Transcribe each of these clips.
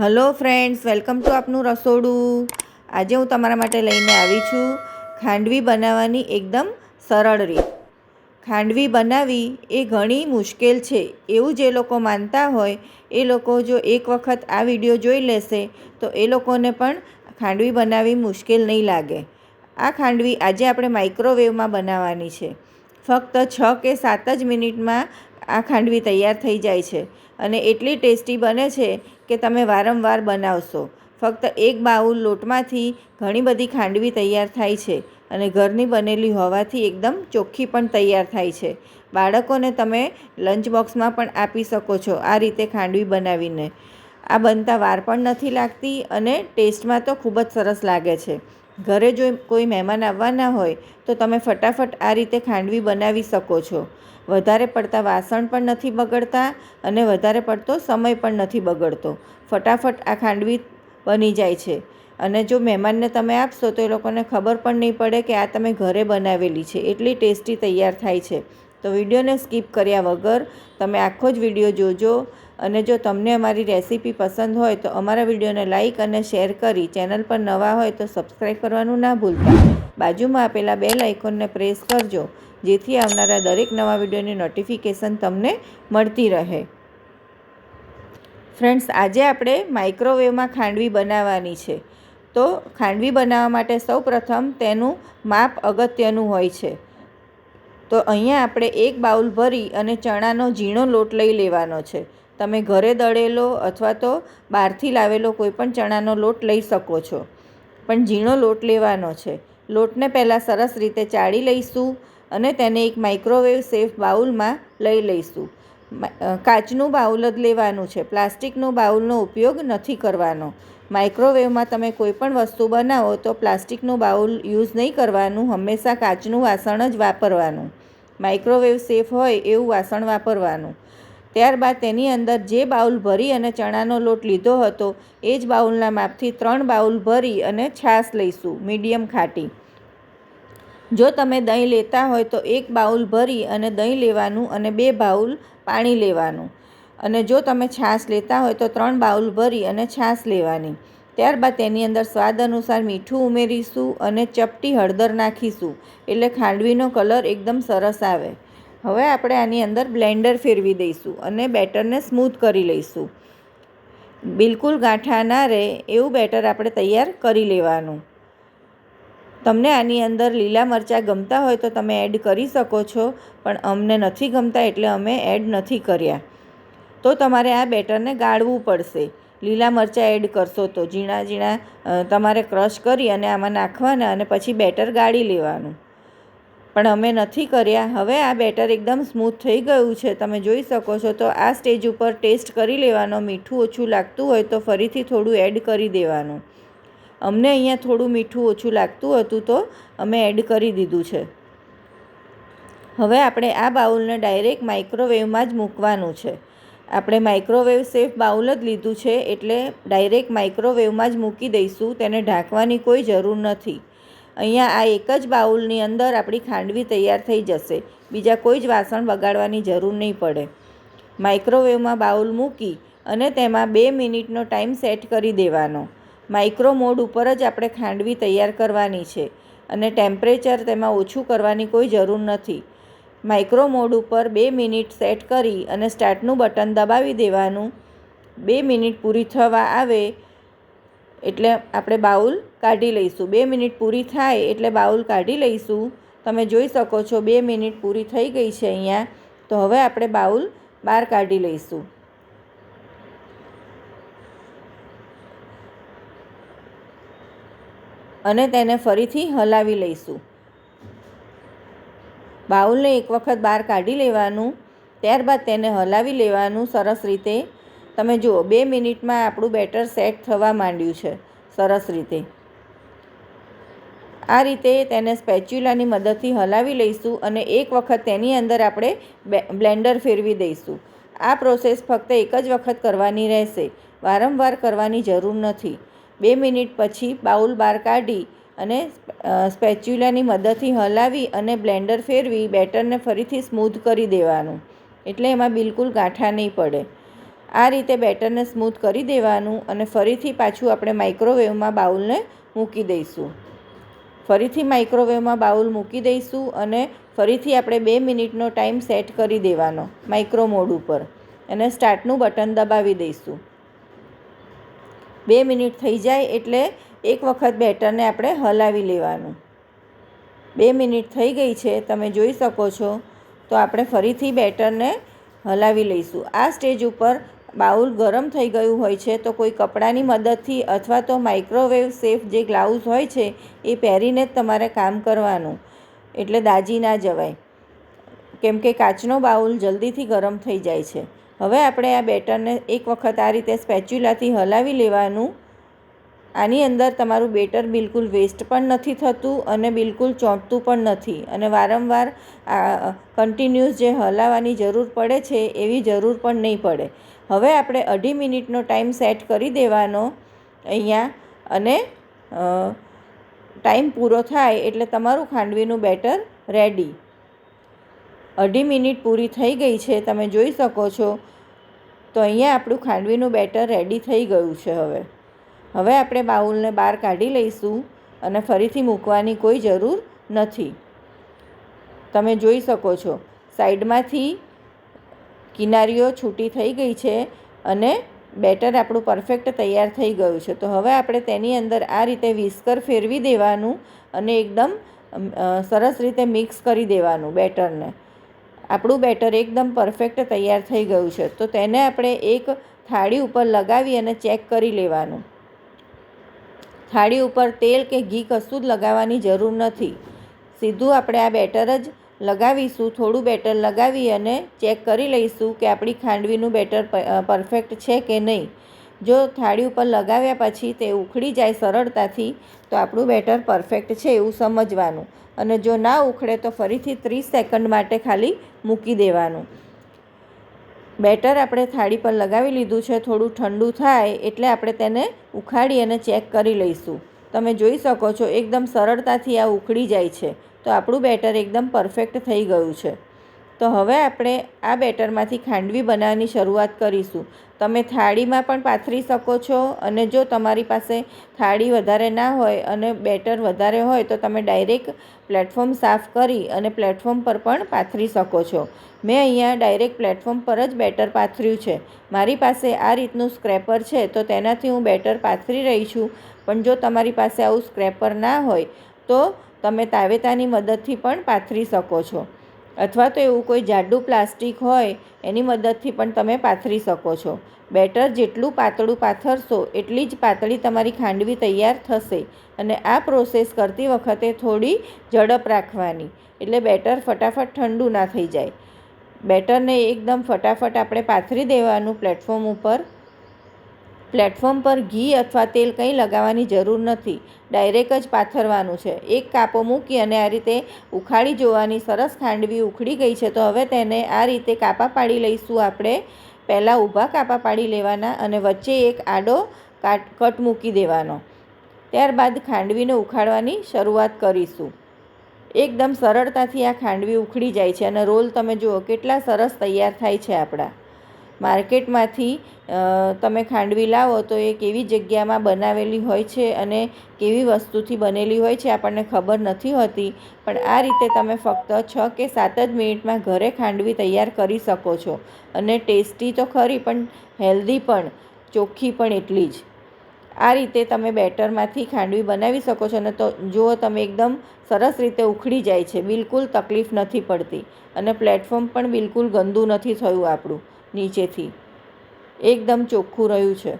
Hello friends, welcome to આપનું રસોડું. આજે હું તમારા માટે લઈને આવી છું ખાંડવી બનાવવાની એકદમ સરળ રીત. ખાંડવી બનાવવી એ ઘણી મુશ્કેલ છે, એવું જે લોકો માનતા હોય, એ લોકો જો એક વખત આ વીડિયો જોઈ લેશે, તો એ લોકોને પણ ખાંડવી બનાવવી મુશ્કેલ નહીં લાગે. આ ખાંડવી આજે આપણે માઇક્રોવેવમાં બનાવવાની છે. ફક્ત છ કે સાત જ મિનિટમાં આ ખાંડવી તૈયાર થઈ જાય છે અને એટલી ટેસ્ટી બને છે કે તમે વારંવાર બનાવશો. ફક્ત એક બાઉલ લોટમાંથી ઘણી બધી ખાંડવી તૈયાર થાય છે અને ઘરની બનેલી હોવાથી એકદમ ચોખ્ખી પણ તૈયાર થાય છે. બાળકોને તમે લંચ બોક્સમાં પણ આપી શકો છો આ રીતે ખાંડવી બનાવીને. આ બનતા વાર પણ નથી લાગતી અને ટેસ્ટમાં તો ખૂબ જ સરસ લાગે છે. ઘરે જો કોઈ મહેમાન આવવાના હોય, તો તમે ફટાફટ આ રીતે ખાંડવી બનાવી શકો છો. વધારે પડતા વાસણ પણ નથી બગડતા અને વધારે પડતો સમય પણ નથી બગડતો. ફટાફટ આ ખાંડવી બની જાય છે. અને જો મહેમાનને તમે આપશો, તો એ લોકોને ખબર પણ નહીં પડે કે આ તમે ઘરે બનાવેલી છે. એટલી ટેસ્ટી તૈયાર થાય છે. તો વિડીયોને સ્કીપ કર્યા વગર તમે આખો જ વીડિયો જોજો. અને જો તમને અમારી રેસીપી પસંદ હોય તો અમારા વિડીયોને લાઇક અને શેર કરી ચેનલ પર નવા હોય તો સબસ્ક્રાઈબ કરવાનું ના ભૂલતા. બાજુમાં આપેલા બે આઇકોનને પ્રેસ કરજો, જેથી આવનારા દરેક નવા વિડીયોની નોટિફિકેશન તમને મળતી રહે. ફ્રેન્ડ્સ, આજે આપણે માઇક્રોવેવમાં ખાંડવી બનાવવાની છે. તો ખાંડવી બનાવવા માટે સૌપ્રથમ તેનું માપ અગત્યનું હોય છે. તો અહીંયા આપણે એક બાઉલ ભરી અને ચણાનો ઝીણો લોટ લઈ લેવાનો છે. તમે ઘરે દળેલો અથવા તો બહારથી લાવેલો કોઈપણ ચણાનો લોટ લઈ શકો છો. પણ ઝીણો લોટ લેવાનો છે. લોટને પહેલાં સરસ રીતે ચાળી લઈશું અને તેને એક માઇક્રોવેવ સેફ બાઉલમાં લઈ લઈશું. કાચનું બાઉલ જ લેવાનું છે. પ્લાસ્ટિકનું બાઉલનો ઉપયોગ નથી કરવાનો. માઇક્રોવેવમાં તમે કોઈ પણ વસ્તુ બનાવો તો પ્લાસ્ટિકનું બાઉલ યુઝ નહીં કરવાનું. હંમેશા કાચનું વાસણ જ વાપરવાનું. માઇક્રોવેવ સેફ હોય એવું વાસણ વાપરવાનું. ત્યારબાદ તેની અંદર જે બાઉલ ભરી અને ચણાનો લોટ લીધો હતો, એ જ બાઉલના માપથી ત્રણ બાઉલ ભરી અને છાશ લઈશું, મીડિયમ ખાટી. જો તમે દહીં લેતા હોય તો એક બાઉલ ભરી અને દહીં લેવાનું અને બે બાઉલ પાણી લેવાનું. અને જો તમે છાશ લેતા હોય તો ત્રણ બાઉલ ભરી અને છાશ લેવાની. ત્યારબાદ તેની અંદર સ્વાદ અનુસાર મીઠું ઉમેરીશું અને ચપટી હળદર નાખીશું, એટલે ખાંડવીનો કલર એકદમ સરસ આવે. હવે આપણે આની અંદર બ્લેન્ડર ફેરવી દઈશું અને બેટરને સ્મૂથ કરી લઈશું. બિલકુલ ગાંઠા ના રહે એવું બેટર આપણે તૈયાર કરી લેવાનું. તમને આની અંદર લીલા મરચાં ગમતા હોય તો તમે એડ કરી શકો છો, પણ અમને નથી ગમતા એટલે અમે એડ નથી કર્યા. તો તમારે આ બેટરને ગાળવું પડશે. લીલા મરચાં એડ કરશો તો ઝીણા ઝીણા તમારે ક્રશ કરી અને આમાં નાખવાના અને પછી બેટર ગાળી લેવાનું. પણ અમે નથી કર્યા. હવે આ બેટર એકદમ સ્મૂથ થઈ ગયું છે. તમે જોઈ શકો છો તો આ સ્ટેજ ઉપર ટેસ્ટ કરી લેવાનો. મીઠું ઓછું લાગતું હોય તો ફરીથી થોડું એડ કરી દેવાનું. અમને અહીંયા થોડું મીઠું ઓછું લાગતું હતું તો અમે એડ કરી દીધું છે. હવે આપણે આ બાઉલને ડાયરેક્ટ માઇક્રોવેવમાં જ મૂકવાનું છે. આપણે માઇક્રોવેવ સેફ બાઉલ જ લીધું છે એટલે ડાયરેક્ટ માઇક્રોવેવમાં જ મૂકી દઈશું. તેને ઢાંકવાની કોઈ જરૂર નથી. અહીંયા આ એક જ બાઉલની અંદર આપણી ખાંડવી તૈયાર થઈ જશે. બીજા કોઈ જ વાસણ બગાડવાની જરૂર નહીં પડે. માઇક્રોવેવમાં બાઉલ મૂકી અને તેમાં બે મિનિટનો ટાઈમ સેટ કરી દેવાનો. માઇક્રો મોડ ઉપર જ આપણે ખાંડવી તૈયાર કરવાની છે અને ટેમ્પરેચર તેમાં ઓછું કરવાની કોઈ જરૂર નથી. માઇક્રો મોડ ઉપર બે મિનિટ સેટ કરી અને સ્ટાર્ટનું બટન દબાવી દેવાનું. બે મિનિટ પૂરી થવા આવે એટલે આપણે બાઉલ કાઢી લઈશું. બે મિનિટ પૂરી થાય એટલે બાઉલ કાઢી લઈશું. તમે જોઈ શકો છો બે મિનિટ પૂરી થઈ ગઈ છે અહીંયા. તો હવે આપણે બાઉલ બહાર કાઢી લઈશું. અને તેને ફરીથી હલાવી લઈશું. બાઉલને એક વખત બહાર કાઢી લેવાનું. ત્યારબાદ તેને હલાવી લેવાનું સરસ રીતે. તમે જુઓ, બે મિનિટમાં આપણું બેટર સેટ થવા માંડ્યું છે. સરસ રીતે. આ રીતે તેને સ્પેચ્યુલાની મદદથી હલાવી લઈશું અને એક વખત તેની અંદર આપણે બ્લેન્ડર ફેરવી દઈશું. આ પ્રોસેસ ફક્ત એક જ વખત કરવાની રહેશે. વારંવાર કરવાની જરૂર નથી. બે મિનિટ પછી બાઉલ બહાર કાઢી અને સ્પેચ્યુલાની મદદથી હલાવી અને બ્લેન્ડર ફેરવી બેટરને ફરીથી સ્મૂધ કરી દેવાનું. એટલે એમાં બિલકુલ ગાંઠા નહીં પડે. આ રીતે બેટરને સ્મૂથ કરી દેવાનું અને ફરીથી પાછું આપણે માઇક્રોવેવમાં બાઉલને મૂકી દઈશું. ફરીથી માઇક્રોવેવમાં બાઉલ મૂકી દઈશું અને ફરીથી આપણે બે મિનિટનો ટાઈમ સેટ કરી દેવાનો માઇક્રો મોડ ઉપર અને સ્ટાર્ટનું બટન દબાવી દઈશું. બે મિનિટ થઈ જાય એટલે એક વખત બેટરને આપણે હલાવી લેવાનું. બે મિનિટ થઈ ગઈ છે, તમે જોઈ શકો છો. તો આપણે ફરીથી બેટરને હલાવી લઈશું. આ સ્ટેજ ઉપર બાઉલ ગરમ થઈ ગયું હોય છે, તો કોઈ કપડાની મદદથી અથવા તો માઇક્રોવેવ સેફ જે ગ્લાઉઝ હોય છે, એ પહેરીને જ તમારે કામ કરવાનું. એટલે દાજી ના જવાય. કેમ કે કાચનો બાઉલ જલ્દીથી ગરમ થઈ જાય છે. હવે આપણે આ બેટરને એક વખત આ રીતે સ્પેચ્યુલાથી હલાવી લેવાનું. આની અંદર તમારું બેટર બિલકુલ વેસ્ટ પણ નથી થતું અને બિલકુલ ચોંટતું પણ નથી. અને વારંવાર આ, કન્ટિન્યુઅસ જે હલાવવાની જરૂર પડે છે એવી જરૂર પણ નહીં પડે. હવે આપણે અઢી મિનિટનો ટાઈમ સેટ કરી દેવાનો અહીંયા અને ટાઈમ પૂરો થાય એટલે તમારું ખાંડવીનું બેટર રેડી. અઢી મિનિટ પૂરી થઈ ગઈ છે, તમે જોઈ શકો છો. તો અહીંયા આપણું ખાંડવીનું બેટર રેડી થઈ ગયું છે હવે. હવે આપણે બાઉલને બહાર કાઢી લઈશું અને ફરીથી મૂકવાની કોઈ જરૂર નથી. તમે જોઈ શકો છો, સાઈડમાંથી કિનારીઓ છૂટી થઈ ગઈ છે અને બેટર આપણું પરફેક્ટ તૈયાર થઈ ગયું છે. તો હવે આપણે તેની અંદર આ રીતે વિસ્કર ફેરવી દેવાનું અને એકદમ સરસ રીતે મિક્સ કરી દેવાનું બેટરને. આપણું બેટર એકદમ પરફેક્ટ તૈયાર થઈ ગયું છે. તો તેને આપણે એક થાળી ઉપર લગાવી અને ચેક કરી લેવાનું. થાળી ઉપર તેલ કે ઘી કશું જ લગાવવાની જરૂર નથી. સીધું આપણે આ બેટર જ લગાવીશું, થોડું બેટર લગાવી અને ચેક કરી લઈશું કે આપણી ખાંડવીનું બેટર પરફેક્ટ છે કે નહીં. જો થાળી ઉપર લગાવ્યા પછી તે ઉખડી જાય સરળતાથી, તો આપણું બેટર પરફેક્ટ છે એવું સમજવાનું. અને જો ના ઉખડે તો ફરીથી ત્રીસ સેકન્ડ માટે ખાલી મૂકી દેવાનું. બેટર આપણે થાળી પર લગાવી લીધું છે, થોડું ઠંડુ થાય એટલે આપણે તેને ઉખાડી અને ચેક કરી લઈશું. તમે જોઈ શકો છો, એકદમ સરળતાથી આ ઉખડી જાય છે. તો આપણું બેટર એકદમ પરફેક્ટ થઈ ગયું છે. તો હવે આપણે આ બેટરમાંથી ખાંડવી બનાવવાની શરૂઆત કરીશું. તમે થાળીમાં પણ પાથરી શકો છો અને જો તમારી પાસે થાળી વધારે ના હોય અને બેટર વધારે હોય તો તમે ડાયરેક્ટ પ્લેટફોર્મ સાફ કરી અને પ્લેટફોર્મ પર પણ પાથરી શકો છો. મેં અહીંયા ડાયરેક્ટ પ્લેટફોર્મ પર જ બેટર પાથર્યું છે. મારી પાસે આ રીતનું સ્ક્રેપર છે તો તેનાથી હું બેટર પાથરી રહી છું. પણ જો તમારી પાસે આવું સ્ક્રેપર ના હોય તો તમે તાવેતાની મદદથી પણ પાથરી શકો છો. અથવા તો એવું કોઈ જાડું પ્લાસ્ટિક હોય, એની મદદથી પણ તમે પાથરી શકો છો. બેટર જેટલું પાતળું પાથરશો, એટલી જ પાતળી તમારી ખાંડવી તૈયાર થશે અને આ પ્રોસેસ કરતી વખતે થોડી ઝડપ રાખવાની. એટલે બેટર ફટાફટ ઠંડુ ના થઈ જાય. બેટરને એકદમ ફટાફટ આપણે પાથરી દેવાનું પ્લેટફોર્મ ઉપર. પ્લેટફોર્મ પર ઘી અથવા તેલ કંઈ લગાવવાની જરૂર નથી. ડાયરેક્ટ જ પાથરવાનું છે. એક કાપો મૂકી અને આ રીતે ઉખાડી જોવાની સરસ ખાંડવી ઉખડી ગઈ છે તો હવે તેને આ રીતે કાપા પાડી લઈશું આપણે. પહેલાં ઊભા કાપા પાડી લેવાના અને વચ્ચે એક આડો કાટ, કટ મૂકી દેવાનો. ત્યારબાદ ખાંડવીને ઉખાડવાની શરૂઆત કરીશું. એકદમ સરળતાથી આ ખાંડવી ઉખડી જાય છે અને રોલ તમે જુઓ કેટલા સરસ તૈયાર થાય છે આપણા. માર્કેટમાંથી તમે ખાંડવી લાવો તો એ કેવી જગ્યામાં બનાવેલી હોય છે અને કેવી વસ્તુથી બનેલી હોય છે આપણને ખબર નથી હોતી. પણ આ રીતે તમે ફક્ત છ કે સાત જ મિનિટમાં ઘરે ખાંડવી તૈયાર કરી શકો છો. અને ટેસ્ટી તો ખરી પણ હેલ્ધી પણ, ચોખ્ખી પણ એટલી જ. આ રીતે તમે બેટરમાંથી ખાંડવી બનાવી શકો છો અને તો જુઓ તમે એકદમ સરસ રીતે ઉખડી જાય છે, બિલકુલ તકલીફ નથી પડતી. અને પ્લેટફોર્મ પણ બિલકુલ ગંદુ નથી થયું આપણું. નીચેથી. એકદમ ચોખ્ખું રહ્યું છે.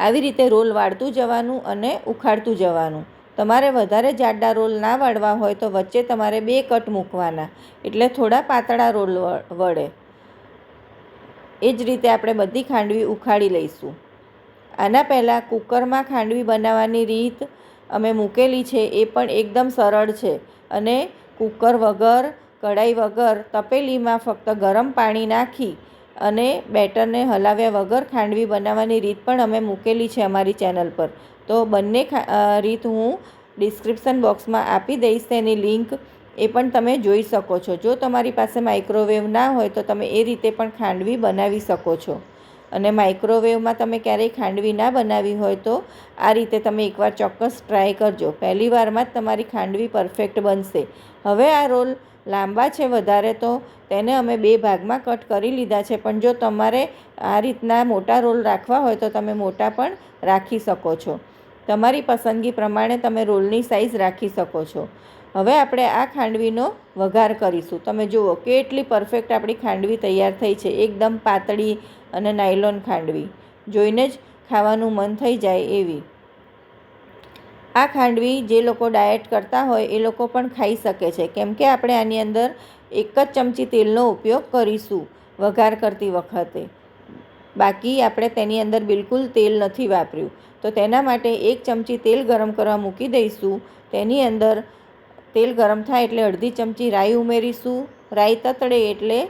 આવી રીતે રોલ વાળતું જવાનું અને ઉખાડતું જવાનું. તમારે વધારે જાડા રોલ ના વાળવા હોય તો વચ્ચે તમારે બે કટ મૂકવાના, એટલે થોડા પાતળા રોલ વળે. એ જ રીતે આપણે બધી ખાંડવી ઉખાડી લઈશું. આના પહેલાં કુકરમાં ખાંડવી બનાવવાની રીત અમે મૂકેલી છે એ પણ એકદમ સરળ છે અને કુકર વગર કઢાઈ વગર તપેલીમાં ફક્ત ગરમ પાણી નાખી અને બેટરને હલાવ્યા વગર ખાંડવી બનાવવાની રીત પણ અમે મૂકેલી છે અમારી ચેનલ પર. તો બંને રીત હું ડિસ્ક્રિપ્શન બોક્સમાં આપી દઈશ, તેની લિંક એ પણ તમે જોઈ શકો છો. જો તમારી પાસે માઇક્રોવેવ ના હોય તો તમે એ રીતે પણ ખાંડવી બનાવી શકો છો. અને માઇક્રોવેવમાં તમે ક્યારેય ખાંડવી ના બનાવી હોય તો આ રીતે તમે એકવાર ચોક્કસ ટ્રાય કરજો. પહેલી વારમાં જ તમારી ખાંડવી પરફેક્ટ બનશે. હવે આ રોલ લાંબા છે વધારે તો તેને અમે બે ભાગમાં કટ કરી લીધા છે. પણ જો તમારે આ રીતના મોટા રોલ રાખવા હોય તો તમે મોટા પણ રાખી શકો છો. તમારી પસંદગી પ્રમાણે તમે રોલની સાઇઝ રાખી શકો છો. હવે આપણે આ ખાંડવીનો વઘાર કરીશું. તમે જુઓ કેટલી પરફેક્ટ આપણી ખાંડવી તૈયાર થઈ છે. એકદમ પાતળી અને નાયલોન ખાંડવી. જોઈને જ ખાવાનું મન થઈ જાય એવી. આ ખાંડવી જે લોકો ડાયટ કરતા હોય એ લોકો પણ ખાઈ શકે છે. કેમ કે આપણે આની અંદર એક જ ચમચી તેલનો ઉપયોગ કરીશું વઘાર કરતી વખતે. બાકી આપણે તેની અંદર બિલકુલ તેલ નથી વાપર્યું. તો તેના માટે એક ચમચી તેલ ગરમ કરવા મૂકી દઈશું. તેની અંદર તેલ ગરમ થાય એટલે અડધી ચમચી રાઈ ઉમેરીશું. રાઈ તતડે એટલે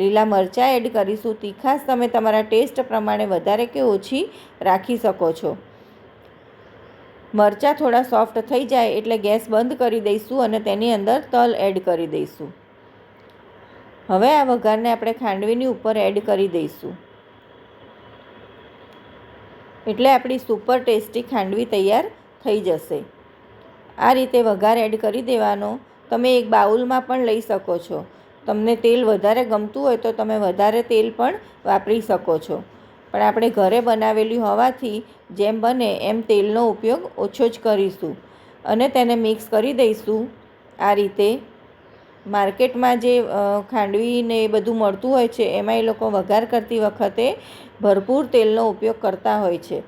લીલા મરચાં એડ કરીશું. તીખાશ તમે તમારા ટેસ્ટ પ્રમાણે વધારે કે ઓછી રાખી શકો છો. મરચાં થોડા સોફ્ટ થઈ જાય એટલે ગેસ બંધ કરી દઈશું અને તેની અંદર તલ એડ કરી દઈશું. હવે આ વઘારને આપણે ખાંડવીની ઉપર એડ કરી દઈશું. એટલે આપણી સુપર ટેસ્ટી ખાંડવી તૈયાર થઈ જશે. આ રીતે વઘાર એડ કરી દેવાનો. તમે એક બાઉલમાં પણ લઈ શકો છો. તમને તેલ વધારે ગમતું હોય તો તમે વધારે તેલ પણ વાપરી શકો છો. પણ આપણે ઘરે બનાવેલી હોવાથી જેમ બને એમ તેલનો ઉપયોગ ઓછો જ કરીશું અને તેને મિક્સ કરી દઈશું. આ રીતે માર્કેટમાં જે ખાંડવીને એ બધું મળતું હોય છે, એમાં એ લોકો વઘાર કરતી વખતે ભરપૂર તેલનો ઉપયોગ કરતા હોય છે.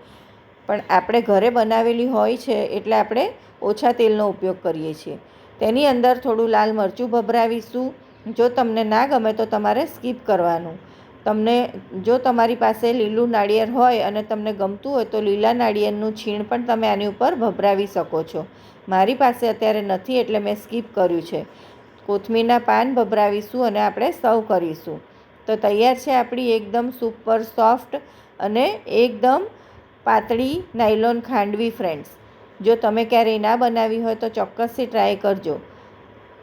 પણ આપણે ઘરે બનાવેલી હોય છે એટલે આપણે ઓછા તેલનો ઉપયોગ કરીએ છીએ. તેની અંદર થોડું લાલ મરચું ભભરાવીશું. જો તમને ના ગમે તો તમારે સ્કીપ કરવાનું. તમને, જો તમારી પાસે લીલું નાળિયેર હોય અને તમને ગમતું હોય, તો લીલા નાળિયેરનું છીણ પણ તમે આની ઉપર ભભરાવી શકો છો. મારી પાસે અત્યારે નથી, એટલે મેં સ્કીપ કર્યું છે. કોથમીરના પાન ભભરાવીશું અને આપણે સર્વ કરીશું. તો તૈયાર છે આપણી એકદમ સુપર સોફ્ટ અને એકદમ પાતળી નાયલોન ખાંડવી ફ્રેન્ડ્સ જો તમે ક્યારેય ના બનાવી હોય, તો ચોક્કસથી ટ્રાય કરજો.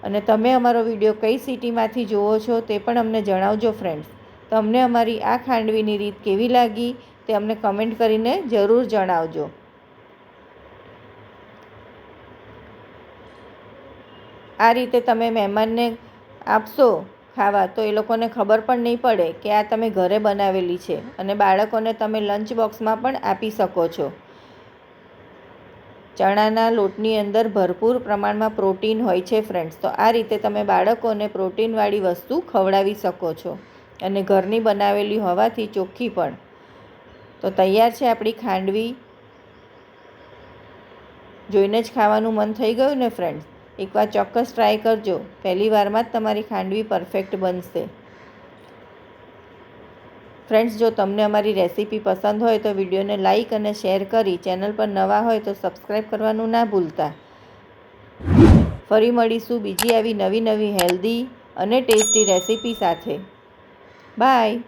અને તમે અમારો વીડિયો કઈ સિટીમાંથી જુઓ છો તે પણ અમને જણાવજો ફ્રેન્ડ્સ તમને અમારી આ ખાંડવીની રીત કેવી લાગી તે અમને કમેન્ટ કરીને જરૂર જણાવજો. આ રીતે તમે મહેમાનને આપશો ખાવા તો એ લોકોને ખબર પણ નહીં પડે કે આ તમે ઘરે બનાવેલી છે અને બાળકોને તમે લંચ બોક્સમાં પણ આપી શકો છો. ચણાના લોટની અંદર ભરપૂર પ્રમાણમાં પ્રોટીન હોય છે ફ્રેન્ડ્સ તો આ રીતે તમે બાળકોને પ્રોટીનવાળી વસ્તુ ખવડાવી શકો છો. અને ઘરની બનાવેલી હોવાથી ચોખ્ખી પણ. તો તૈયાર છે આપણી ખાંડવી. જોઈને જ ખાવાનું મન થઈ ગયું ને ફ્રેન્ડ્સ એકવાર ચોક્કસ ટ્રાય કરજો. પહેલી વારમાં જ તમારી ખાંડવી પરફેક્ટ બનશે. ફ્રેન્ડ્સ જો તમને અમારી રેસીપી પસંદ હોય તો વિડીયોને લાઇક અને શેર કરી. ચેનલ પર નવા હોય તો સબસ્ક્રાઈબ કરવાનું ના ભૂલતા. ફરી મળીશું બીજી આવી નવી નવી હેલ્ધી અને ટેસ્ટી રેસીપી સાથે. Bye.